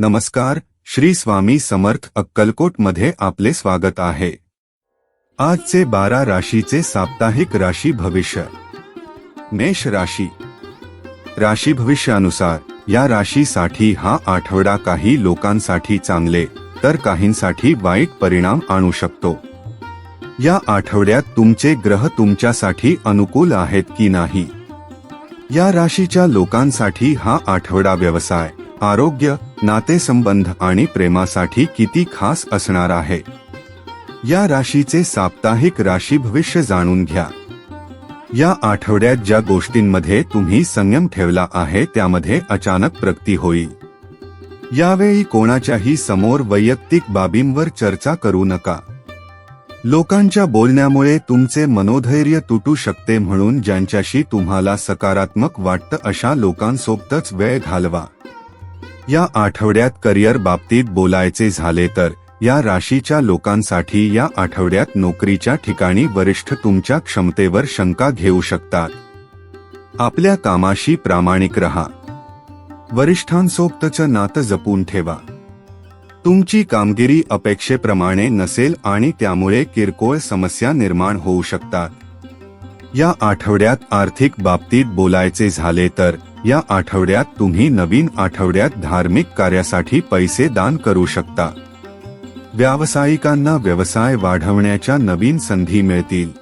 नमस्कार श्री स्वामी समर्थ अक्कलकोटमध्ये आपले स्वागत आहे. आजचे बारा राशीचे साप्ताहिक राशी भविष्य. मेष राशी. राशी भविष्यानुसार या राशीसाठी हा आठवडा काही लोकांसाठी चांगले तर काहींसाठी वाईट परिणाम आणू शकतो. या आठवड्यात तुमचे ग्रह तुमच्यासाठी अनुकूल आहेत की नाही? या राशीच्या लोकांसाठी हा आठवडा व्यवसाय. आरोग्य नातेसंबंध आणि प्रेमासाठी किती खास असणार आहे? या राशीचे साप्ताहिक राशी भविष्य जाणून घ्या. या आठवड्यात ज्या गोष्टींमध्ये तुम्ही संयम ठेवला आहे त्यामध्ये अचानक प्रगती होईल. यावेळी कोणाच्याही समोर वैयक्तिक बाबींवर चर्चा करू नका. लोकांच्या बोलण्यामुळे तुमचे मनोधैर्य तुटू शकते म्हणून ज्यांच्याशी तुम्हाला सकारात्मक वाटतं अशा लोकांसोबतच वेळ घालवा. या आठवड्यात करिअर बाबतीत बोलायचे झाले तर या राशीच्या लोकांसाठी या आठवड्यात नोकरीच्या ठिकाणी वरिष्ठ तुमच्या क्षमतेवर शंका घेऊ शकतात. आपल्या कामाशी प्रामाणिक रहा. वरिष्ठांसोबतचं नातं जपून ठेवा. तुमची कामगिरी अपेक्षेप्रमाणे नसेल आणि त्यामुळे किरकोळ समस्या निर्माण होऊ शकतात. या आठवड्यात आर्थिक बाबतीत बोलायचे झाले तर या आठवड्यात तुम्ही नवीन आठवड्यात धार्मिक कार्यासाठी पैसे दान करू शकता. व्यावसायिकांना व्यवसाय वाढवण्याच्या नवीन संधी मिळतील.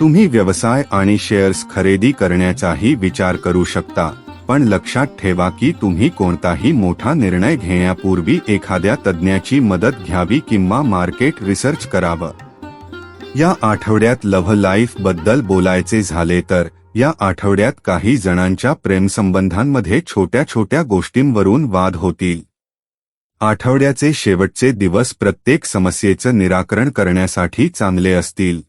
तुम्ही व्यवसाय आणि शेअर्स खरेदी करण्याचाही विचार करू शकता पण लक्षात ठेवा की तुम्ही कोणताही मोठा निर्णय घेण्यापूर्वी एखाद्या तज्ज्ञाची मदत घ्यावी किंवा मार्केट रिसर्च करावं. या आठवड्यात लव्ह लाईफबद्दल बोलायचे झाले तर या आठवड्यात काही जणांच्या प्रेमसंबंधांमध्ये छोट्या छोट्या गोष्टींवरून वाद होतील. आठवड्याचे शेवटचे दिवस प्रत्येक समस्येचं निराकरण करण्यासाठी चांगले असतील.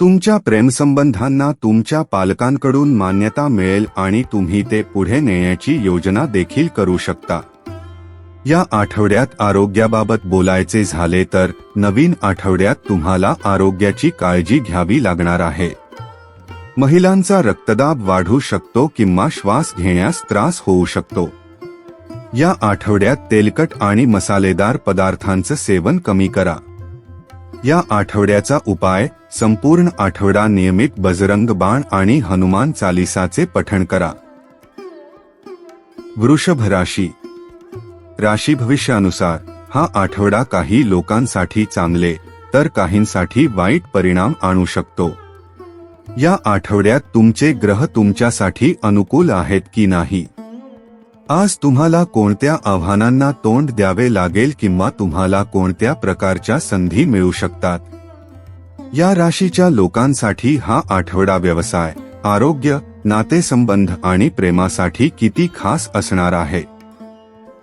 तुमच्या प्रेमसंबंधांना तुमच्या पालकांकडून मान्यता मिळेल आणि तुम्ही ते पुढे नेण्याची योजना देखील करू शकता. या आठवड्यात आरोग्याबाबत बोलायचे झाले तर नवीन आठवड्यात तुम्हाला आरोग्याची काळजी घ्यावी लागणार आहे. महिलांचा रक्तदाब वाढू शकतो किंवा श्वास घेण्यास त्रास होऊ शकतो. या आठवड्यात तेलकट आणि मसालेदार पदार्थांचं सेवन कमी करा. या आठवड्याचा उपाय संपूर्ण आठवडा नियमित बजरंग बाण आणि हनुमान चालिसाचे पठण करा. वृषभ राशी. राशी भविष्यानुसार हा आठवडा काही लोकांसाठी चांगले तर काहींसाठी वाईट परिणाम आणू शकतो. या आठवड्यात तुमचे ग्रह तुमच्यासाठी अनुकूल आहेत की नाही? आज तुम्हाला कोणत्या आव्हानांना तोंड द्यावे लागेल किंवा तुम्हाला कोणत्या प्रकारच्या संधी मिळू शकतात? या राशीच्या लोकांसाठी हा आठवडा व्यवसाय आरोग्य नातेसंबंध आणि प्रेमासाठी किती खास असणार आहे?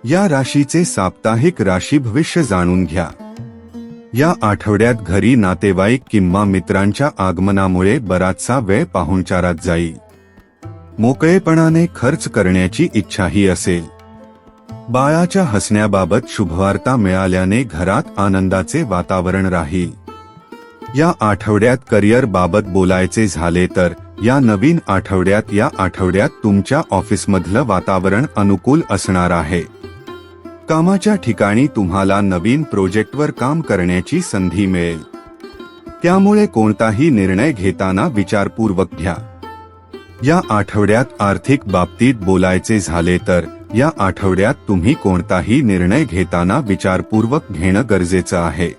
या राशीचे साप्ताहिक राशी भविष्य जाणून घ्या. या आठवड्यात घरी नातेवाईक किंवा मित्रांच्या आगमनामुळे बराचसा वेळ पाहुणचारात जाईल मोकळेपणाने खर्च करण्याची इच्छाही असेल. बाळाच्या हसण्याबाबत शुभवार्ता मिळाल्याने घरात आनंदाचे वातावरण राहील. या आठवड्यात करिअर बाबत बोलायचे झाले तर या नवीन आठवड्यात या आठवड्यात तुमच्या ऑफिसमधलं वातावरण अनुकूल असणार आहे. कामाच्या ठिकाणी तुम्हाला नवीन प्रोजेक्टवर काम करण्याची संधी मिळेल. त्यामुळे कोणताही निर्णय घेताना विचारपूर्वक घ्या. या आठवड्यात आर्थिक बाबतीत बोलायचे झाले तर या आठवड्यात तुम्ही कोणताही निर्णय घेताना विचारपूर्वक घेणं गरजेचं आहे.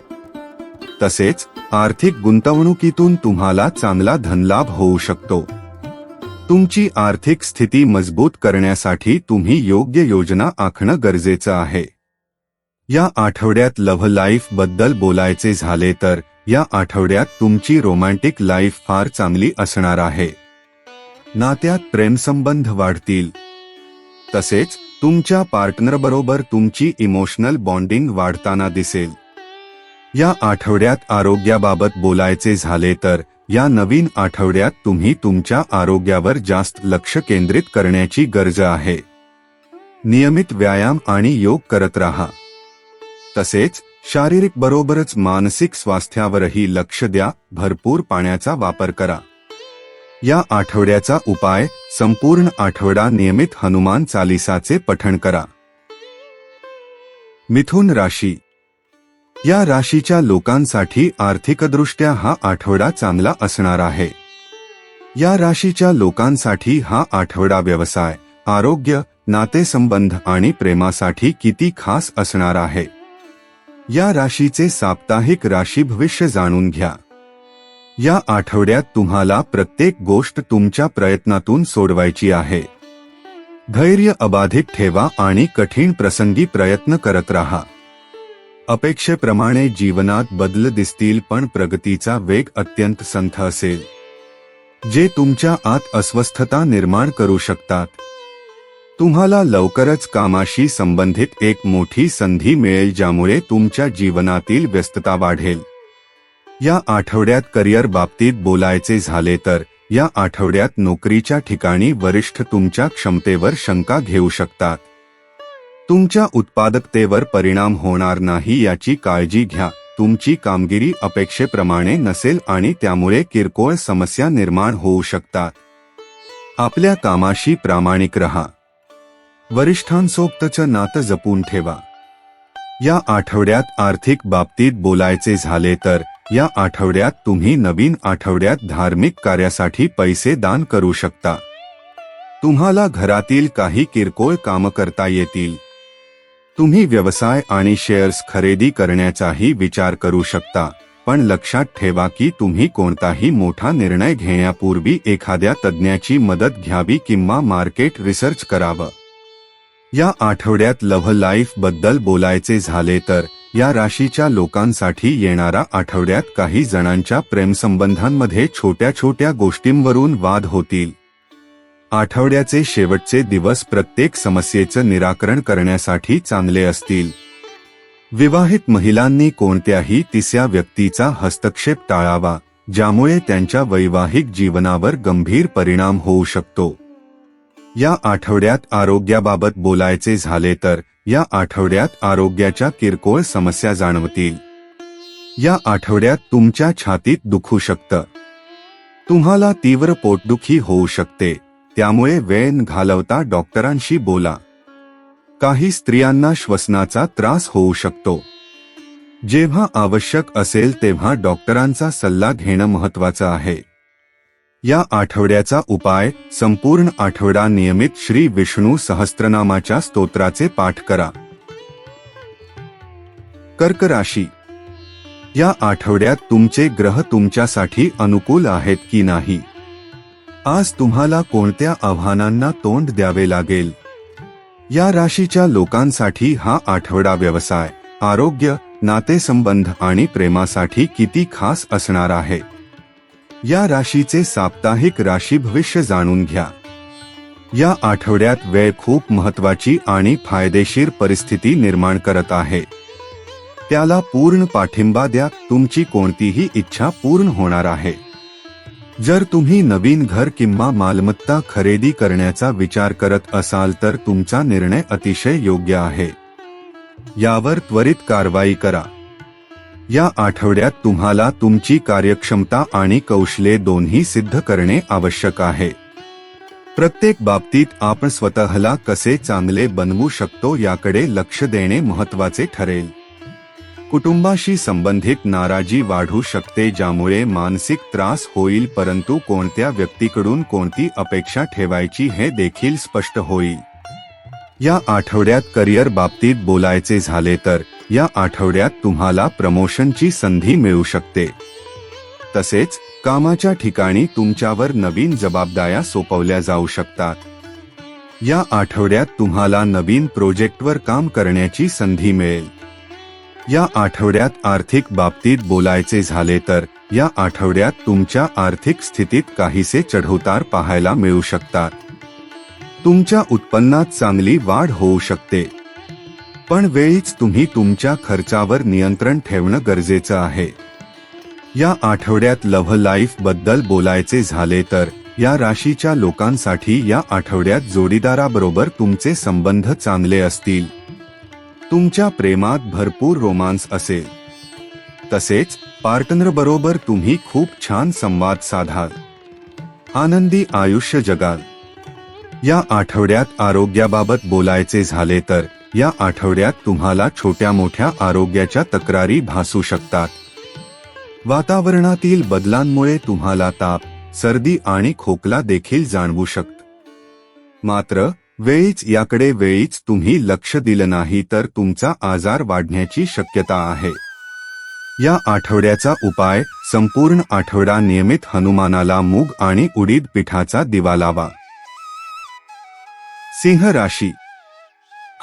तसेच आर्थिक गुंतवणुकीतून तुम्हाला चांगला धनलाभ होऊ शकतो. तुमची आर्थिक स्थिती मजबूत करण्यासाठी तुम्ही योग्य योजना आखणं गरजेचं आहे. या आठवड्यात लव्ह लाईफबद्दल बोलायचे झाले तर या आठवड्यात तुमची रोमॅन्टिक लाईफ फार चांगली असणार आहे. नात्यात प्रेमसंबंध वाढतील. तसेच तुमच्या पार्टनरबरोबर तुमची इमोशनल बॉन्डिंग वाढताना दिसेल. या आठवड्यात आरोग्याबाबत बोलायचे झाले तर या नवीन आठवड्यात तुम्ही तुमच्या आरोग्यावर जास्त लक्ष केंद्रित करण्याची गरज आहे. नियमित व्यायाम आणि योग करत राहा. तसेच शारीरिक बरोबरच मानसिक स्वास्थ्यावरही लक्ष द्या भरपूर पाण्याचा वापर करा. या आठवड्याचा उपाय संपूर्ण आठवडा नियमित हनुमान चालिसाचे पठण करा. मिथुन राशी या राशीच्या लोकांसाठी आर्थिकदृष्ट्या हा आठवडा चांगला असणार आहे. या राशीच्या लोकांसाठी हा आठवडा व्यवसाय आरोग्य नातेसंबंध आणि प्रेमासाठी किती खास असणार आहे. या राशीचे साप्ताहिक राशी भविष्य जाणून घ्या. या आठवड्यात तुम्हाला प्रत्येक गोष्ट तुमच्या प्रयत्नातून सोडवायची आहे. धैर्य अबाधित ठेवा आणि कठीण प्रसंगी प्रयत्न करत राहा. अपेक्षेप्रमाणे जीवनात बदल दिसतील पण प्रगतीचा वेग अत्यंत संथ असेल. जे तुमच्या आत अस्वस्थता निर्माण करू शकतात. तुम्हाला लवकरच कामाशी संबंधित एक मोठी संधी मिळेल ज्यामुळे तुमच्या जीवनातील व्यस्तता वाढेल. या आठवड्यात करिअर बाबतीत बोलायचे झाले तर या आठवड्यात नोकरीच्या ठिकाणी वरिष्ठ तुमच्या क्षमतेवर शंका घेऊ शकतात. तुमच्या उत्पादकतेवर परिणाम होणार नाही याची काळजी घ्या. तुमची कामगिरी अपेक्षेप्रमाणे नसेल आणि त्यामुळे किरकोळ समस्या निर्माण होऊ शकतात. आपल्या कामाशी प्रामाणिक रहा. वरिष्ठांसोबतचं नातं जपून ठेवा. या आठवड्यात आर्थिक बाबतीत बोलायचे झाले तर या आठवड्यात तुम्ही नवीन आठवड्यात धार्मिक कार्यासाठी पैसे दान करू शकता. तुम्हाला घरातील काही किरकोळ कामं करता येतील. तुम्ही व्यवसाय आणि शेअर्स खरेदी करण्याचाही विचार करू शकता पण लक्षात ठेवा की तुम्ही कोणताही मोठा निर्णय घेण्यापूर्वी एखाद्या तज्ज्ञाची मदत घ्यावी किंवा मार्केट रिसर्च करावं. या आठवड्यात लव्ह लाईफबद्दल बोलायचे झाले तर या राशीच्या लोकांसाठी येणारा आठवड्यात काही जणांच्या प्रेमसंबंधांमध्ये छोट्या छोट्या गोष्टींवरून वाद होतील. आठवड्याचे शेवटचे दिवस प्रत्येक समस्येचं निराकरण करण्यासाठी चांगले असतील. विवाहित महिलांनी कोणत्याही तिसऱ्या व्यक्तीचा हस्तक्षेप टाळावा ज्यामुळे त्यांच्या वैवाहिक जीवनावर गंभीर परिणाम होऊ शकतो. या आठवड्यात आरोग्याबाबत बोलायचे झाले तर या आठवड्यात आरोग्याच्या किरकोळ समस्या जाणवतील. या आठवड्यात तुमच्या छातीत दुखू शकतं. तुम्हाला तीव्र पोटदुखी होऊ शकते. त्यामुळे वेळ घालवता डॉक्टरांशी बोला. काही स्त्रियांना श्वसनाचा त्रास होऊ शकतो. जेव्हा आवश्यक असेल तेव्हा डॉक्टरांचा सल्ला घेणं महत्वाचं आहे. या आठवड्याचा उपाय संपूर्ण आठवडा नियमित श्री विष्णू सहस्त्रनामाच्या स्तोत्राचे पाठ करा. कर्क राशी. या आठवड्यात तुमचे ग्रह तुमच्यासाठी अनुकूल आहेत की नाही? आज तुम्हाला कोणत्या आव्हानांना तोंड द्यावे लागेल? या राशीच्या लोकांसाठी हा आठवडा व्यवसाय आरोग्य नातेसंबंध आणि प्रेमासाठी किती खास असणार आहे? या राशीचे साप्ताहिक राशी भविष्य जाणून घ्या. या आठवड्यात वेळ खूप महत्वाची आणि फायदेशीर परिस्थिती निर्माण करत आहे. त्याला पूर्ण पाठिंबा द्या तुमची कोणतीही इच्छा पूर्ण होणार आहे. जर तुम्ही नवीन घर किंवा मालमत्ता खरेदी करण्याचा विचार करत असाल तर तुमचा निर्णय अतिशय योग्य आहे. यावर त्वरित कारवाई करा. या आठवड्यात तुम्हाला तुमची कार्यक्षमता आणि कौशल्ये दोन्ही सिद्ध करणे आवश्यक आहे. प्रत्येक बाबतीत आपण स्वतःला कसे चांगले बनवू शकतो याकडे लक्ष देणे महत्त्वाचे ठरेल. कुटुंबाशी संबंधित नाराजी वाढू शकते ज्यामुळे मानसिक त्रास होईल परंतु कोणत्या व्यक्तीकडून कोणती अपेक्षा ठेवायची हे देखील स्पष्ट होईल. या आठवड्यात करिअर बाबतीत बोलायचे झाले तर या आठवड्यात तुम्हाला प्रमोशनची संधी मिळू शकते. तसेच कामाच्या ठिकाणी तुमच्यावर नवीन जबाबदाऱ्या सोपवल्या जाऊ शकतात. या आठवड्यात तुम्हाला नवीन प्रोजेक्टवर काम करण्याची संधी मिळेल. या आठवड्यात आर्थिक बाबतीत बोलायचे झाले तर या आठवड्यात तुमच्या आर्थिक स्थितीत काहीसे चढउतार पाहायला मिळू शकतात. तुमच्या उत्पन्नात चांगली वाढ होऊ शकते. पण वेळीच तुम्ही तुमच्या खर्चावर नियंत्रण ठेवणं गरजेचं आहे. या आठवड्यात लव्ह लाईफबद्दल बोलायचे झाले तर या राशीच्या लोकांसाठी या आठवड्यात जोडीदाराबरोबर तुमचे संबंध चांगले असतील. तुमच्या प्रेमात भरपूर रोमांस असेल. तसेच पार्टनर बरोबर तुम्ही खूप छान संवाद साधाल. आनंदी आयुष्य जगाल. या आठवड्यात आरोग्याबाबत बोलायचे झाले तर या आठवड्यात तुम्हाला छोट्या मोठ्या आरोग्याच्या तक्रारी भासू शकतात. वातावरणातील बदलांमुळे तुम्हाला ताप सर्दी आणि खोकला देखील जाणवू शकत मात्र वेळीच याकडे वेळीच तुम्ही लक्ष दिलं नाही तर तुमचा आजार वाढण्याची शक्यता आहे. या आठवड्याचा उपाय संपूर्ण आठवडा नियमित हनुमानाला मूग आणि उडीद पिठाचा दिवा लावा. सिंह राशी.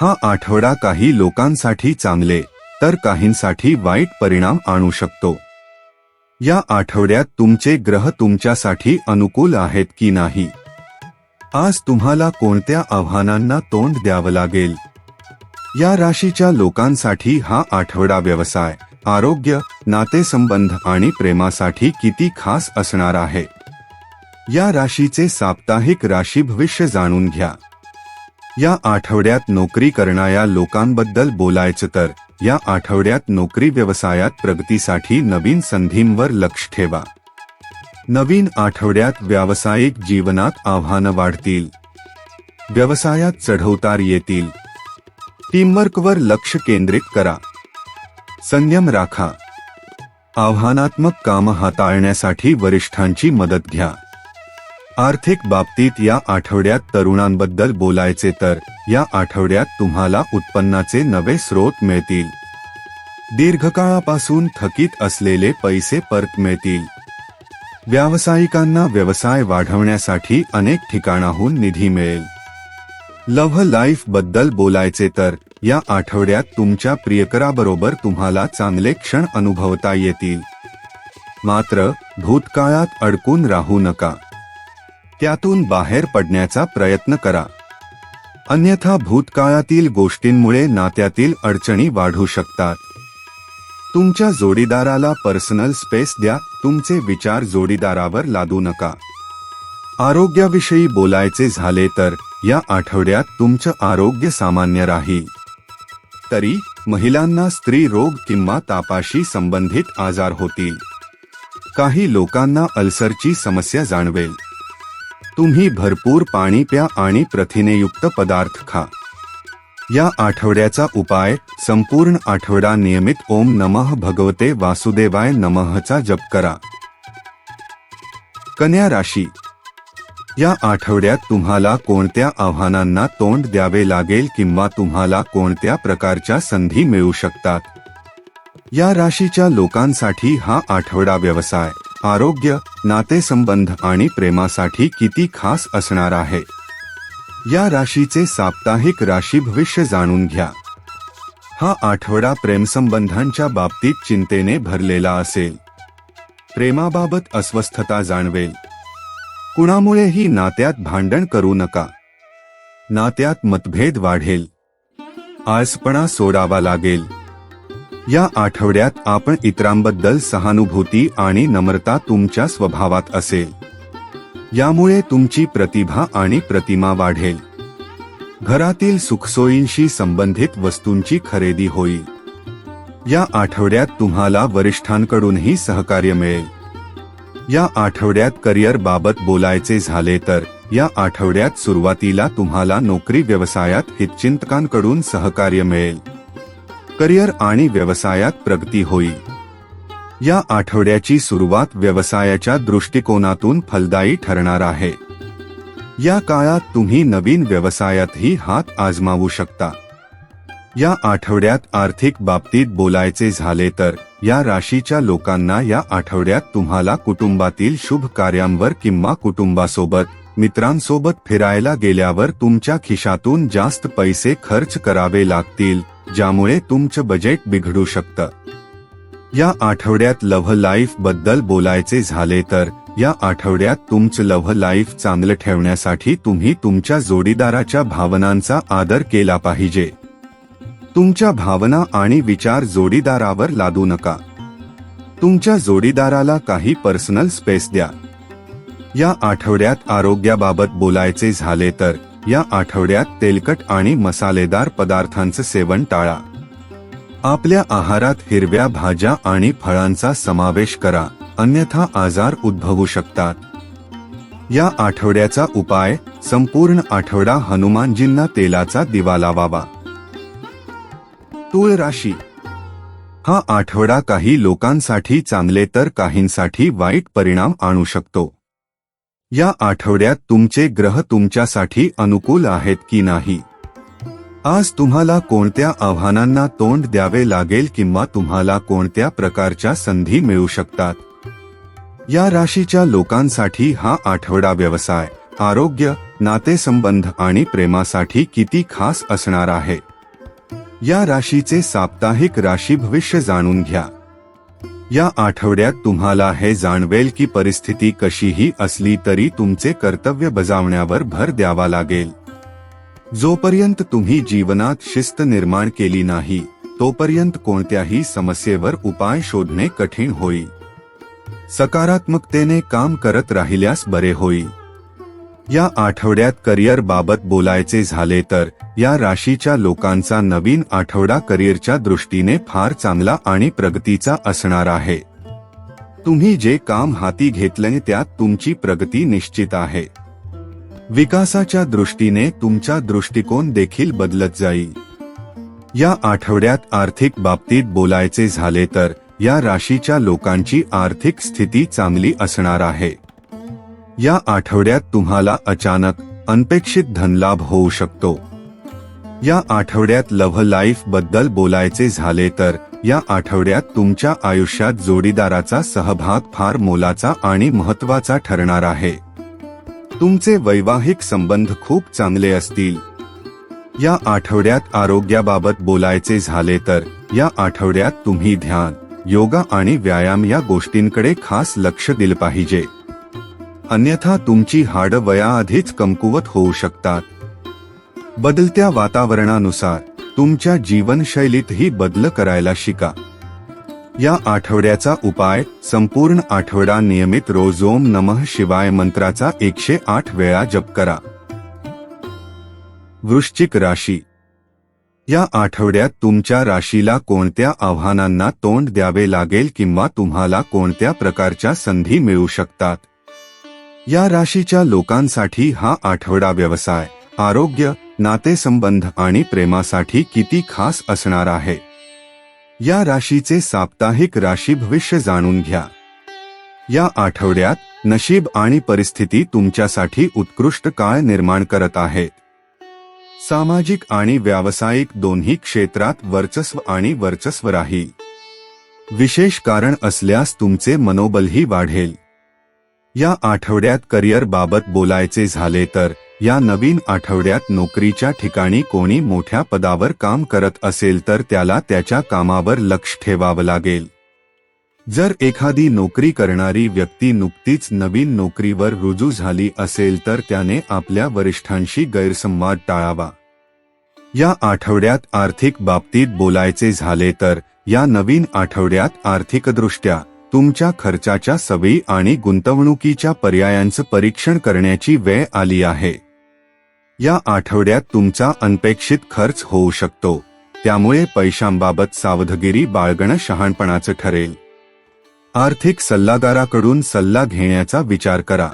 हा आठवडा काही लोकांसाठी चांगले तर काहींसाठी वाईट परिणाम आणू शकतो. या आठवड्यात तुमचे ग्रह तुमच्यासाठी अनुकूल आहेत की नाही? आज तुम्हाला कोणत्या आव्हानांना तोंड द्यावं लागेल? या राशीच्या लोकांसाठी हा आठवडा व्यवसाय आरोग्य नातेसंबंध आणि प्रेमासाठी किती खास असणार आहे? या राशीचे साप्ताहिक राशी भविष्य जाणून घ्या. या आठवड्यात नोकरी करणाऱ्या लोकांबद्दल बोलायचं तर या आठवड्यात नोकरी व्यवसायात प्रगतीसाठी नवीन संधींवर लक्ष ठेवा. नवीन आठवड्यात व्यावसायिक जीवनात आव्हानं वाढतील. व्यवसायात चढवतार येतील. टीमवर्कवर लक्ष केंद्रित करा. संयम राखा. आव्हानात्मक काम हाताळण्यासाठी वरिष्ठांची मदत घ्या. आर्थिक बाबतीत या आठवड्यात तरुणांबद्दल बोलायचे तर या आठवड्यात तुम्हाला उत्पन्नाचे नवे स्रोत मिळतील. दीर्घकाळापासून थकीत असलेले पैसे परत मिळतील. व्यावसायिकांना व्यवसाय वाढवण्यासाठी अनेक ठिकाणाहून निधी मिळेल. लव्ह लाईफबद्दल बोलायचे तर या आठवड्यात तुमच्या प्रियकराबरोबर तुम्हाला चांगले क्षण अनुभवता येतील. मात्र भूतकाळात अडकून राहू नका. त्यातून बाहेर पडण्याचा प्रयत्न करा. अन्यथा भूतकाळातील गोष्टींमुळे नात्यातील अडचणी वाढू शकतात. तुमच्या जोडीदाराला पर्सनल स्पेस द्या तुमचे विचार जोडीदारावर लादू नका. आरोग्याविषयी बोलायचे झाले तर या आठवड्यात तुमचं आरोग्य सामान्य राहील तरी महिलांना स्त्री रोग किंवा तापाशी संबंधित आजार होतील. काही लोकांना अल्सरची समस्या जाणवेल. तुम्ही भरपूर पाणी प्या आणि प्रथिनेयुक्त पदार्थ खा. या आठवड्याचा उपाय संपूर्ण आठवडा नियमित ओम नमः भगवते वासुदेवाय नमःचा जप करा. कन्या राशी. या आठवड्यात तुम्हाला कोणत्या आव्हानांना तोंड द्यावे लागेल किंवा तुम्हाला कोणत्या प्रकारच्या संधी मिळू शकतात? या राशीच्या लोकांसाठी हा आठवडा व्यवसाय आरोग्य नातेसंबंध आणि प्रेमासाठी किती खास असणार आहे? या राशीचे साप्ताहिक राशी भविष्य जाणून घ्या. हा आठवडा प्रेमसंबंधांच्या बाबतीत चिंतेने भरलेला असेल. प्रेमाबाबत अस्वस्थता जाणवेल. कुणामुळेही नात्यात भांडण करू नका. नात्यात मतभेद वाढेल. आळसपणा सोडावा लागेल. या आठवड्यात आपण इतरांबद्दल सहानुभूती आणि नम्रता तुमच्या स्वभावात असेल. यामुळे तुमची प्रतिभा आणि प्रतिमा वाढेल. घरातील सुखसोयींशी संबंधित वस्तूंची खरेदी होईल. या आठवड्यात तुम्हाला वरिष्ठांकडूनही सहकार्य मिळेल. या आठवड्यात करिअर बाबत बोलायचे झाले तर या आठवड्यात सुरुवातीला तुम्हाला नोकरी व्यवसायात हितचिंतकांकडून सहकार्य मिळेल. करिअर आणि व्यवसायात प्रगती होईल. या आठवड्याची सुरुवात व्यवसायाच्या दृष्टिकोनातून फलदायी ठरणार आहे. या काळात तुम्ही नवीन व्यवसायातही हात आजमावू शकता. या आठवड्यात आर्थिक बाबतीत बोलायचे झाले तर या राशीच्या लोकांना या आठवड्यात तुम्हाला कुटुंबातील शुभ कार्यांवर किंवा कुटुंबासोबत मित्रांसोबत फिरायला गेल्यावर तुमच्या खिशातून जास्त पैसे खर्च करावे लागतील ज्यामुळे तुमचं बजेट बिघडू शकतं. या आठवड्यात लव्ह लाईफबद्दल बोलायचे झाले तर या आठवड्यात तुमचं लव्ह लाईफ चांगलं ठेवण्यासाठी तुम्ही तुमच्या जोडीदाराच्या भावनांचा आदर केला पाहिजे. तुमच्या भावना आणि विचार जोडीदारावर लादू नका. तुमच्या जोडीदाराला काही पर्सनल स्पेस द्या. या आठवड्यात आरोग्याबाबत बोलायचे झाले तर या आठवड्यात तेलकट आणि मसालेदार पदार्थांचं सेवन टाळा. आपल्या आहारात हिरव्या भाज्या आणि फळांचा समावेश करा. अन्यथा आजार उद्भवू शकतात. या आठवड्याचा उपाय संपूर्ण आठवडा हनुमानजींना तेलाचा दिवा लावावा. तूळ राशी. हा आठवडा काही लोकांसाठी चांगले तर काहींसाठी वाईट परिणाम आणू शकतो. या आठवड्यात तुमचे ग्रह तुमच्यासाठी अनुकूल आहेत की नाही? आज तुम्हाला कोणत्या आव्हानांना तोंड द्यावे लागेल किंवा तुम्हाला कोणत्या प्रकारच्या संधी मिळू शकतात? या राशीच्या लोकांसाठी हा आठवडा व्यवसाय आरोग्य नातेसंबंध आणि प्रेमासाठी किती खास असणार आहे? या राशीचे साप्ताहिक राशी भविष्य जाणून घ्या. या आठवड्यात तुम्हाला हे जाणवेल की परिस्थिती कशीही असली तरी तुमचे कर्तव्य बजावण्यावर भर द्यावा लागेल. जोपर्यंत तुम्ही जीवनात शिस्त निर्माण केली नाही तोपर्यंत कोणत्याही समस्येवर उपाय शोधणे कठीण होईल सकारात्मकतेने काम करत राहिल्यास बरे होईल या आठवड्यात करिअर बाबत बोलायचे झाले तर या राशीच्या लोकांचा नवीन आठवडा करिअरच्या दृष्टीने फार चांगला आणि प्रगतीचा असणार आहे. तुम्ही जे काम हाती घेतले त्यात तुमची प्रगती निश्चित आहे. विकासाच्या दृष्टीने तुमचा दृष्टिकोन देखील बदलत जाईल. या आठवड्यात आर्थिक बाबतीत बोलायचे झाले तर या राशीच्या लोकांची आर्थिक स्थिती चांगली असणार आहे. या आठवड्यात तुम्हाला अचानक अनपेक्षित धनलाभ होऊ शकतो. या आठवड्यात लव्ह लाईफबद्दल बोलायचे झाले तर या आठवड्यात तुमच्या आयुष्यात जोडीदाराचा सहभाग फार मोलाचा आणि महत्त्वाचा ठरणार आहे. तुमचे वैवाहिक संबंध खूप चांगले असतील. या आठवड्यात आरोग्याबाबत बोलायचे झाले तर या आठवड्यात तुम्ही ध्यान योगा आणि व्यायाम या गोष्टींकडे खास लक्ष दिलं पाहिजे. अन्यथा तुमची हाड वयाआधीच कमकुवत होऊ शकतात. बदलत्या वातावरणानुसार तुमच्या जीवनशैलीतही बदल करायला शिका. या आठवड्याचा उपाय संपूर्ण आठवडा नियमित रोज ओम नमः शिवाय मंत्राचा एकशे आठ वेळा जप करा. वृश्चिक राशी. या आठवड्यात तुमच्या राशीला कोणत्या आव्हानांना तोंड द्यावे लागेल किंवा तुम्हाला कोणत्या प्रकारच्या संधी मिळू शकतात? या राशीच्या लोकांसाठी हा आठवडा व्यवसाय आरोग्य नातेसंबंध आणि प्रेमासाठी किती खास असणार आहे? या राशीचे साप्ताहिक राशी भविष्य जाणून घ्या. या आठवड्यात नशीब आणि परिस्थिती तुमच्यासाठी उत्कृष्ट काळ निर्माण करत आहेत. सामाजिक आणि व्यावसायिक दोन्ही क्षेत्रात वर्चस्व आणि वर्चस्व राहील विशेष कारण असल्यास तुमचे मनोबलही वाढेल. या आठवड्यात करिअर बाबत बोलायचे झाले तर या नवीन आठवड्यात नोकरीच्या ठिकाणी कोणी मोठ्या पदावर काम करत असेल तर त्याला त्याच्या कामावर लक्ष ठेवावं लागेल. जर एखादी नोकरी करणारी व्यक्ती नुकतीच नवीन नोकरीवर रुजू झाली असेल तर त्याने आपल्या वरिष्ठांशी गैरसंवाद टाळावा. या आठवड्यात आर्थिक बाबतीत बोलायचे झाले तर या नवीन आठवड्यात आर्थिकदृष्ट्या तुमच्या खर्चाच्या सवयी आणि गुंतवणुकीच्या पर्यायांचं परीक्षण करण्याची वेळ आली आहे. या आठवड्यात तुमचा अनपेक्षित खर्च होऊ शकतो. त्यामुळे पैशांबाबत सावधगिरी बाळगणं शहाणपणाचं ठरेल. आर्थिक सल्लागाराकडून सल्ला घेण्याचा विचार करा.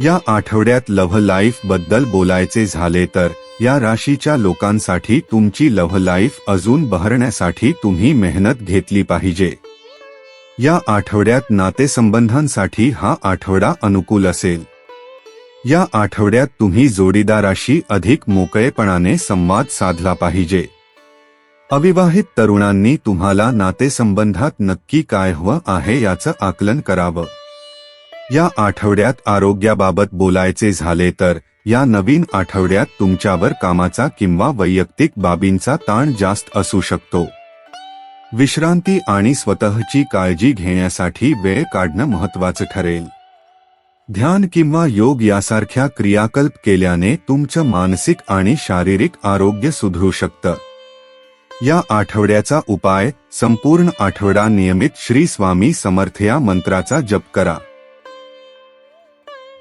या आठवड्यात लव्ह लाईफबद्दल बोलायचे झाले तर या राशीच्या लोकांसाठी तुमची लव्ह लाईफ अजून बहरण्यासाठी तुम्ही मेहनत घेतली पाहिजे. या आठवड्यात नातेसंबंधांसाठी हा आठवडा अनुकूल असेल. या आठवड्यात तुम्ही जोडीदाराशी अधिक मोकळेपणाने संवाद साधला पाहिजे. अविवाहित तरुणांनी तुम्हाला नातेसंबंधात नक्की काय हवं आहे याचं आकलन करावं. या आठवड्यात आरोग्याबाबत बोलायचे झाले तर या नवीन आठवड्यात तुमच्यावर कामाचा किंवा वैयक्तिक बाबींचा ताण जास्त असू शकतो. विश्रांती आणि स्वतःची काळजी घेण्यासाठी वेळ काढणं महत्वाचं ठरेल. ध्यान किंवा योग यासारख्या क्रियाकल्प केल्याने तुमचं मानसिक आणि शारीरिक आरोग्य सुधरू शकतं. या आठवड्याचा उपाय संपूर्ण आठवडा नियमित श्री स्वामी समर्थ या मंत्राचा जप करा.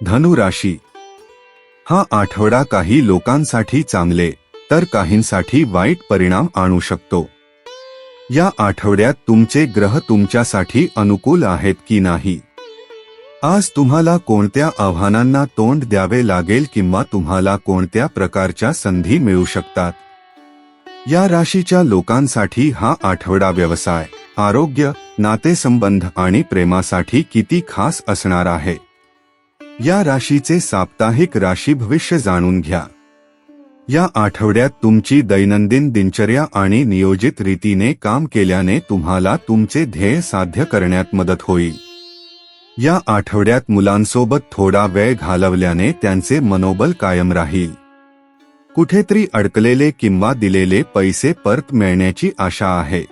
धनुराशी. हा आठवडा काही लोकांसाठी चांगले तर काहींसाठी वाईट परिणाम आणू शकतो. या आठवड्यात तुमचे ग्रह तुमच्यासाठी अनुकूल आहेत की नाही? आज तुम्हाला कोणत्या आव्हानांना तोंड द्यावे लागेल किंवा तुम्हाला कोणत्या प्रकारच्या संधी मिळू शकतात? या राशीच्या लोकांसाठी हा आठवडा व्यवसाय आरोग्य नातेसंबंध आणि प्रेमासाठी किती खास असणार आहे? या राशीचे साप्ताहिक राशी भविष्य जाणून घ्या. या आठवड्यात तुमची दैनंदिन दिनचर्या आणि नियोजित रीतीने काम केल्याने तुम्हाला तुमचे ध्येय साध्य करण्यात मदत होईल. या आठवड्यात मुलांसोबत थोडा वेळ घालवल्याने त्यांचे मनोबल कायम राहील. कुठेतरी अडकलेले किंवा दिलेले पैसे परत मिळण्याची आशा आहे.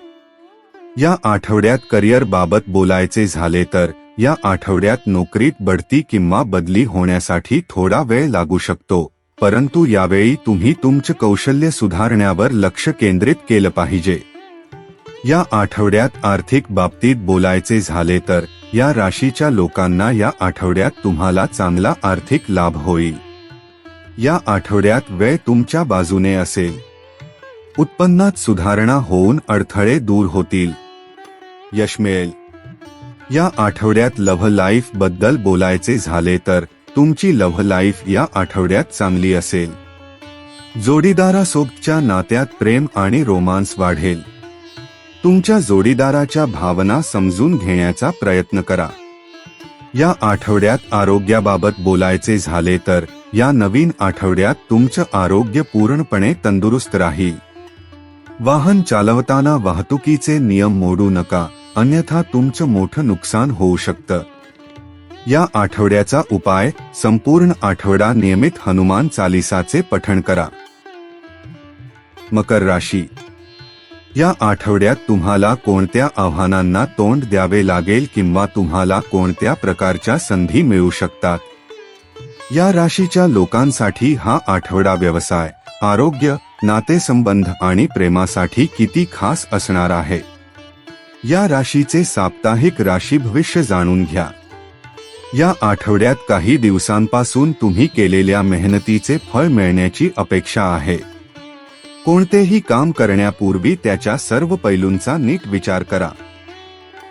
या आठवड्यात करिअर बाबत बोलायचे झाले तर या आठवड्यात नोकरीत बढती किंवा बदली होण्यासाठी थोडा वेळ लागू शकतो परंतु यावेळी तुम्ही तुमचे कौशल्य सुधारण्यावर लक्ष केंद्रित केलं पाहिजे. या आठवड्यात आर्थिक बाबतीत बोलायचे झाले तर या राशीच्या लोकांना या आठवड्यात तुम्हाला चांगला आर्थिक लाभ होईल. या आठवड्यात वेळ तुमच्या बाजूने असेल. उत्पन्नात सुधारणा होऊन अडथळे दूर होतील. यश मिळेल. या आठवड्यात लव्ह लाईफबद्दल बोलायचे झाले तर तुमची लव्ह लाईफ या आठवड्यात चांगली असेल. जोडीदारासोबतच्या नात्यात प्रेम आणि रोमांस वाढेल. तुमच्या जोडीदाराच्या भावना समजून घेण्याचा प्रयत्न करा. या आठवड्यात आरोग्याबाबत बोलायचे झाले तर या नवीन आठवड्यात तुमचं आरोग्य पूर्णपणे तंदुरुस्त राहील. वाहन चालवताना वाहतुकीचे नियम मोडू नका अन्यथा तुमचं मोठं नुकसान होऊ शकतं. या आठवड्याचा उपाय संपूर्ण आठवडा नियमित हनुमान चालिसाचे पठण करा. मकर राशी या आठवड्यात तुम्हाला कोणत्या आव्हानांना तोंड द्यावे लागेल किंवा तुम्हाला कोणत्या प्रकारच्या संधी मिळू शकतात? या राशीच्या लोकांसाठी हा आठवडा व्यवसाय आरोग्य नातेसंबंध आणि प्रेमासाठी किती खास असणार आहे? या राशीचे साप्ताहिक राशी भविष्य जाणून घ्या. या आठवड्यात काही दिवसांपासून तुम्ही केलेल्या मेहनतीचे फळ मिळण्याची अपेक्षा आहे. कोणतेही काम करण्यापूर्वी त्याच्या सर्व पैलूंचा नीट विचार करा.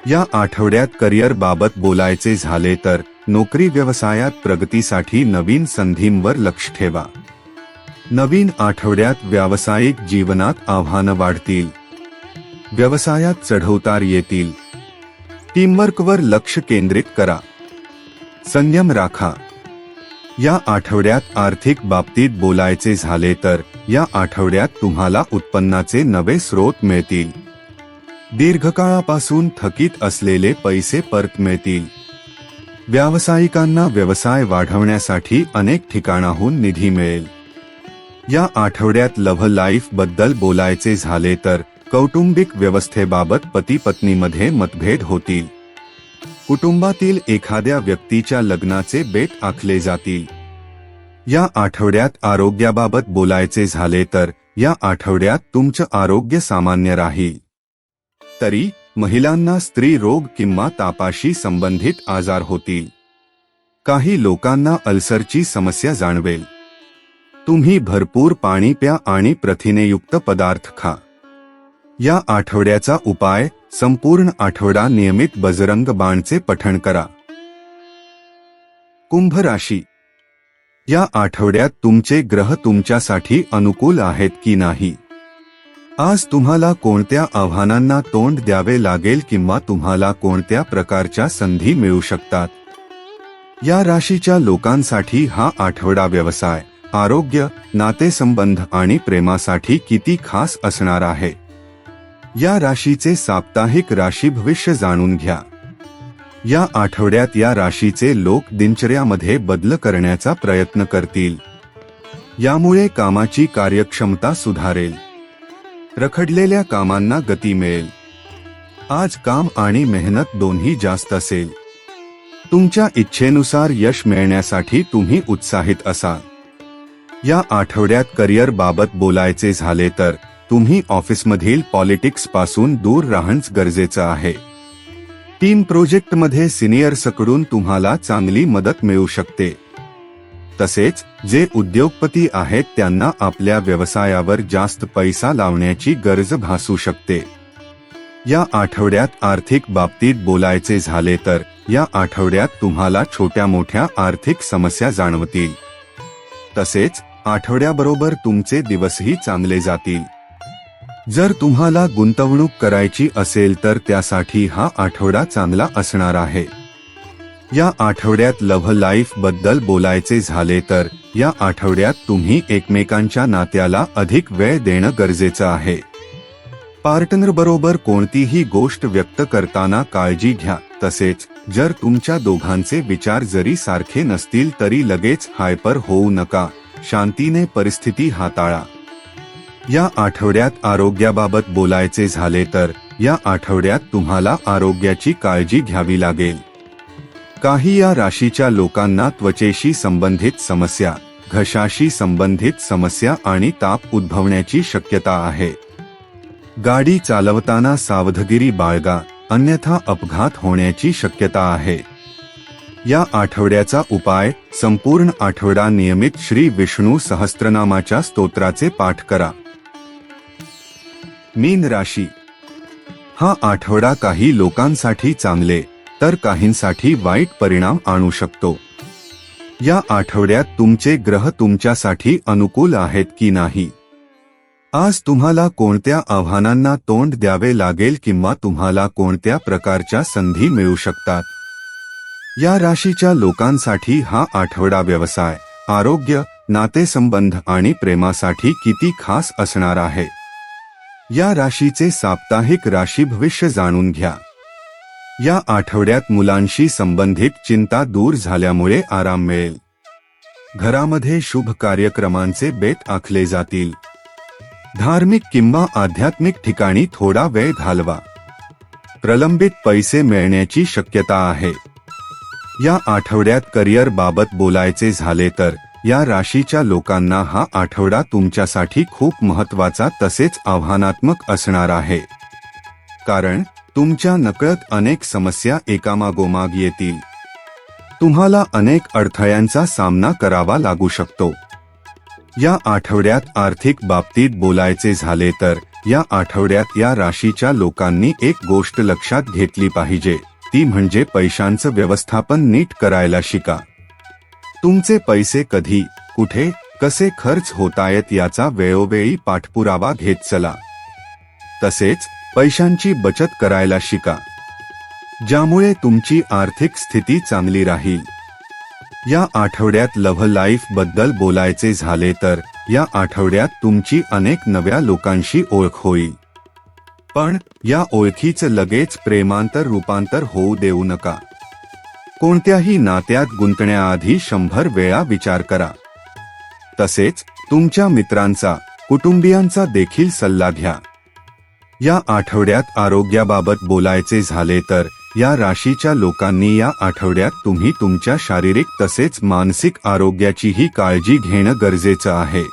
या आठवड्यात करिअर बाबत बोलायचे झाले तर नोकरी व्यवसायात प्रगतीसाठी नवीन संधींवर लक्ष ठेवा. नवीन आठवड्यात व्यावसायिक जीवनात आव्हानं वाढतील. व्यवसायात चढवतार येतील. टीमवर्कवर लक्ष केंद्रित करा. संयम राखा. या आठवड्यात आर्थिक बाबतीत बोलायचे झाले तर या आठवड्यात तुम्हाला उत्पन्नाचे नवे स्रोत मिळतील. दीर्घकाळापासून थकीत असलेले पैसे परत मिळतील. व्यावसायिकांना व्यवसाय वाढवण्यासाठी अनेक ठिकाणाहून निधी मिळेल. या आठवड्यात लव्ह लाईफबद्दल बोलायचे झाले तर कौटुंबिक व्यवस्थेबाबत पती पत्नीमध्ये मतभेद होतील. कुटुंबातील एखाद्या व्यक्तीच्या लग्नाचे बेट आखले जातील. या आठवड्यात आरोग्याबाबत बोलायचे झाले तर या आठवड्यात तुमचं आरोग्य सामान्य राहील. तरी महिलांना स्त्री रोग किंवा तापाशी संबंधित आजार होतील. काही लोकांना अल्सरची समस्या जाणवेल. तुम्ही भरपूर पाणी प्या आणि प्रथिनेयुक्त पदार्थ खा. या आठवड्याचा उपाय संपूर्ण आठवडा नियमित बजरंग बाणचे पठण करा. कुंभ राशी या आठवड्यात तुमचे ग्रह तुमच्यासाठी अनुकूल आहेत की नाही? आज तुम्हाला कोणत्या आव्हानांना तोंड द्यावे लागेल किंवा तुम्हाला कोणत्या प्रकारच्या संधी मिळू शकतात? या राशीच्या लोकांसाठी हा आठवडा व्यवसाय आरोग्य नातेसंबंध आणि प्रेमासाठी किती खास असणार आहे? या राशीचे साप्ताहिक राशी भविष्य जाणून घ्या. या आठवड्यात या राशीचे लोक दिनचर्यामध्ये बदल करण्याचा प्रयत्न करतील. यामुळे कामाची कार्यक्षमता सुधारेल. रखडलेल्या कामांना गती मिळेल. आज काम आणि मेहनत दोन्ही जास्त असेल. तुमच्या इच्छेनुसार यश मिळण्यासाठी तुम्ही उत्साहित असाल. या आठवड्यात करिअर बाबत बोलायचे झाले तर तुम्ही ऑफिसमधील पॉलिटिक्सपासून दूर राहणं गरजेचं आहे. टीम प्रोजेक्टमध्ये सिनियर्सकडून तुम्हाला चांगली मदत मिळू शकते. तसेच जे उद्योगपती आहेत त्यांना आपल्या व्यवसायावर जास्त पैसा लावण्याची गरज भासू शकते. या आठवड्यात आर्थिक बाबतीत बोलायचे झाले तर या आठवड्यात तुम्हाला छोट्या मोठ्या आर्थिक समस्या जाणवतील. तसेच आठवड्याबरोबर तुमचे दिवसही चांगले जातील. जर तुम्हाला गुंतवणूक करायची असेल तर त्यासाठी हा आठवडा चांगला असणार आहे. या आठवड्यात लव्ह लाईफबद्दल बोलायचे झाले तर या आठवड्यात तुम्ही एकमेकांच्या नात्याला अधिक वेळ देणं गरजेचं आहे. पार्टनर बरोबर कोणतीही गोष्ट व्यक्त करताना काळजी घ्या. तसेच जर तुमच्या दोघांचे विचार जरी सारखे नसतील तरी लगेच हायपर होऊ नका. शांतीने परिस्थिती हाताळा. या आठवड्यात आरोग्याबाबत बोलायचे झाले तर या आठवड्यात तुम्हाला आरोग्याची काळजी घ्यावी लागेल. काही या राशीच्या लोकांना त्वचेशी संबंधित समस्या घशाशी संबंधित समस्या आणि ताप उद्भवण्याची शक्यता आहे. गाडी चालवताना सावधगिरी बाळगा अन्यथा अपघात होण्याची शक्यता आहे. या आठवड्याचा उपाय संपूर्ण आठवडा नियमित श्री विष्णू सहस्त्रनामाच्या स्तोत्राचे पाठ करा. मीन राशी. हा आठवडा काही लोकांसाठी चांगले तर काहींसाठी वाईट परिणाम आणू शकतो. या आठवड्यात तुमचे ग्रह तुमच्यासाठी अनुकूल आहेत की नाही? आज तुम्हाला कोणत्या आव्हानांना तोंड द्यावे लागेल किंवा तुम्हाला कोणत्या प्रकारच्या संधी मिळू शकतात? या राशीच्या लोकांसाठी हा आठवडा व्यवसाय आरोग्य नातेसंबंध आणि प्रेमासाठी किती खास असणार आहे? या राशीचे साप्ताहिक राशी भविष्य जाणून घ्या. या आठवड्यात मुलांशी संबंधित चिंता दूर झाल्यामुळे आराम मिळेल. घरामध्ये शुभ कार्यक्रमांचे बेत आखले जातील. धार्मिक किंवा आध्यात्मिक ठिकाणी थोडा वेळ घालवा. प्रलंबित पैसे मिळण्याची शक्यता आहे. या आठवड्यात करिअर बाबत बोलायचे झाले तर या राशीच्या लोकांना हा आठवडा तुमच्यासाठी खूप महत्त्वाचा तसेच आव्हानात्मक असणार आहे. कारण तुमच्या नकळत अनेक समस्या एकामागोमाग येतील. तुम्हाला अनेक अडथळ्यांचा सामना करावा लागू शकतो. या आठवड्यात आर्थिक बाबतीत बोलायचे झाले तर या आठवड्यात या राशीच्या लोकांनी एक गोष्ट लक्षात घेतली पाहिजे ती म्हणजे पैशांचं व्यवस्थापन नीट करायला शिका. तुमचे पैसे कधी कुठे कसे खर्च होतायत याचा वेळोवेळी पाठपुरावा घेत चला. तसेच पैशांची बचत करायला शिका. ज्यामुळे तुमची आर्थिक स्थिती चांगली राहील. या आठवड्यात लव्ह लाईफबद्दल बोलायचे झाले तर या आठवड्यात तुमची अनेक नव्या लोकांशी ओळख होईल. पण या ओळखीचं लगेच प्रेमांतर रूपांतर होऊ देऊ नका. कोणत्याही नात्यात गुंतण्याआधी शंभर वेळा विचार करा. तसेच तुमच्या मित्रांचा कुटुंबियांचा देखील सल्ला घ्या. या आठवड्यात आरोग्याबाबत बोलायचे झाले तर या राशीच्या लोकांनी या आठवड्यात तुम्ही तुमच्या शारीरिक तसेच मानसिक आरोग्याचीही काळजी घेणं गरजेचं आहे.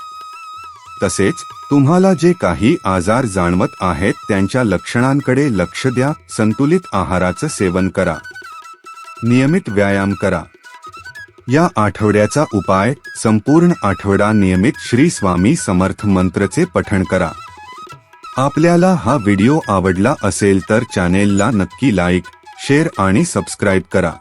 तसेच तुम्हाला जे काही आजार जाणवत आहेत त्यांच्या लक्षणांकडे लक्ष द्या संतुलित आहाराचं सेवन करा. नियमित व्यायाम करा. या आठवड्याचा उपाय संपूर्ण आठवडा नियमित श्री स्वामी समर्थ मंत्रचे पठण करा. आपल्याला हा व्हिडिओ आवडला असेल तर चॅनेलला नक्की लाईक शेअर आणि सबस्क्राईब करा.